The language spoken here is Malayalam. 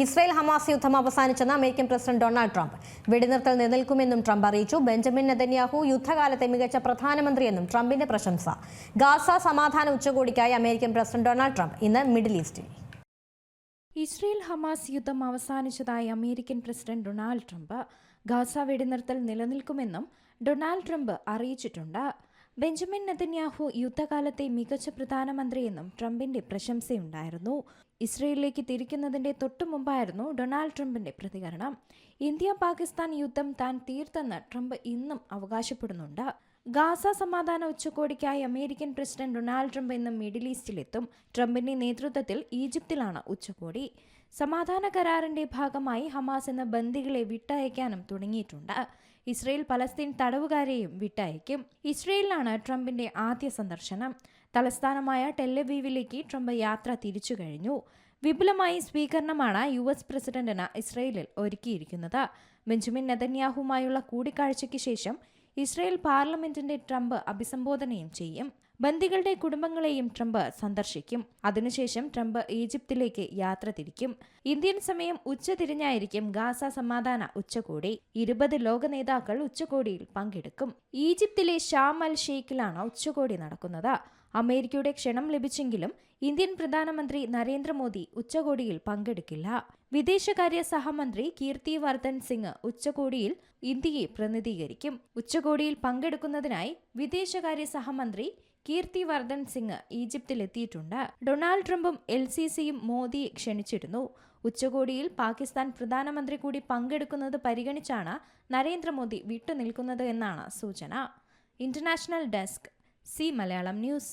ഇസ്രായേൽ ഹമാസ് യുദ്ധം അവസാനിച്ചെന്ന് അമേരിക്കൻ പ്രസിഡന്റ് ഡൊണാൾഡ് ട്രംപ്. വെടിനിർത്തൽ നിലനിൽക്കുമെന്നും ട്രംപ് അറിയിച്ചു. ബെഞ്ചമിൻ നെതന്യാഹു യുദ്ധകാലത്തെ മികച്ച പ്രധാനമന്ത്രിയെന്നും ട്രംപിന്റെ പ്രശംസ. ഗാസ സമാധാന ഉച്ചകോടിക്കായി അമേരിക്കൻ പ്രസിഡന്റ് ഡൊണാൾഡ് ട്രംപ് ഇന്ന് മിഡിൽ ഈസ്റ്റിൽ. ഇസ്രയേൽ ഹമാസ് യുദ്ധം അവസാനിച്ചതായി American president Donald Trump Gaza വെടിനിർത്തൽ നിലനിൽക്കുമെന്നും ഡൊണാൾഡ് ട്രംപ് അറിയിച്ചിട്ടുണ്ട്. ബെഞ്ചമിൻ നെതന്യാഹു യുദ്ധകാലത്തെ മികച്ച പ്രധാനമന്ത്രിയെന്നും ട്രംപിന്റെ പ്രശംസയുണ്ടായിരുന്നു. ഇസ്രയേലിലേക്ക് തിരിക്കുന്നതിന്റെ തൊട്ടു മുമ്പായിരുന്നു ഡൊണാൾഡ് ട്രംപിന്റെ പ്രതികരണം. ഇന്ത്യ പാകിസ്ഥാൻ യുദ്ധം താൻ തീർത്തെന്ന് ട്രംപ് ഇന്നും അവകാശപ്പെടുന്നുണ്ട്. ഗാസ സമാധാന ഉച്ചകോടിക്കായി അമേരിക്കൻ പ്രസിഡന്റ് ഡൊണാൾഡ് ട്രംപ് ഇന്ന് മിഡിൽ ഈസ്റ്റിലെത്തും. ട്രംപിന്റെ നേതൃത്വത്തിൽ ഈജിപ്തിലാണ് ഉച്ചകോടി. സമാധാന കരാറിന്റെ ഭാഗമായി ഹമാസ് എന്ന ബന്ദികളെ വിട്ടയക്കാനും തുടങ്ങിയിട്ടുണ്ട്. Israel Palestine തടവുകാരെയും വിട്ടയക്കും. ഇസ്രയേലിലാണ് ട്രംപിന്റെ ആദ്യ സന്ദർശനം. തലസ്ഥാനമായ ടെല്ലവീവിലേക്ക് ട്രംപ് യാത്ര തിരിച്ചു കഴിഞ്ഞു. വിപുലമായി സ്വീകരണമാണ് യു എസ് പ്രസിഡന്റിന് ഇസ്രയേലിൽ ഒരുക്കിയിരിക്കുന്നത്. ബെഞ്ചമിൻ നെതന്യാഹുമായുള്ള കൂടിക്കാഴ്ചയ്ക്ക് ശേഷം ഇസ്രയേൽ പാർലമെന്റിന്റെ ട്രംപ് അഭിസംബോധനയും ചെയ്യും. ബന്ദികളുടെ കുടുംബങ്ങളെയും ട്രംപ് സന്ദർശിക്കും. അതിനുശേഷം ട്രംപ് ഈജിപ്തിലേക്ക് യാത്ര തിരിക്കും. ഇന്ത്യൻ സമയം ഉച്ചതിരിഞ്ഞായിരിക്കും ഗാസ സമാധാന ഉച്ചകോടി. ഇരുപത് ലോക നേതാക്കൾ ഉച്ചകോടിയിൽ പങ്കെടുക്കും. ഈജിപ്തിലെ ഷാം അൽ ഷെയ്ഖിലാണ് ഉച്ചകോടി നടക്കുന്നത്. അമേരിക്കയുടെ ക്ഷണം ലഭിച്ചെങ്കിലും ഇന്ത്യൻ പ്രധാനമന്ത്രി നരേന്ദ്രമോദി ഉച്ചകോടിയിൽ പങ്കെടുക്കില്ല. വിദേശകാര്യ സഹമന്ത്രി കീർത്തി വർദ്ധൻ സിംഗ് ഉച്ചകോടിയിൽ ഇന്ത്യയെ പ്രതിനിധീകരിക്കും. ഉച്ചകോടിയിൽ പങ്കെടുക്കുന്നതിനായി വിദേശകാര്യ സഹമന്ത്രി കീർത്തി വർദ്ധൻ സിംഗ് ഈജിപ്തിലെത്തിയിട്ടുണ്ട്. ഡൊണാൾഡ് ട്രംപും എൽ സി സിയും മോദിയെ ക്ഷണിച്ചിരുന്നു. ഉച്ചകോടിയിൽ പാകിസ്ഥാൻ പ്രധാനമന്ത്രി കൂടി പങ്കെടുക്കുന്നത് പരിഗണിച്ചാണ് നരേന്ദ്രമോദി വിട്ടുനിൽക്കുന്നത് എന്നാണ് സൂചന. International desk Zee Malayalam news.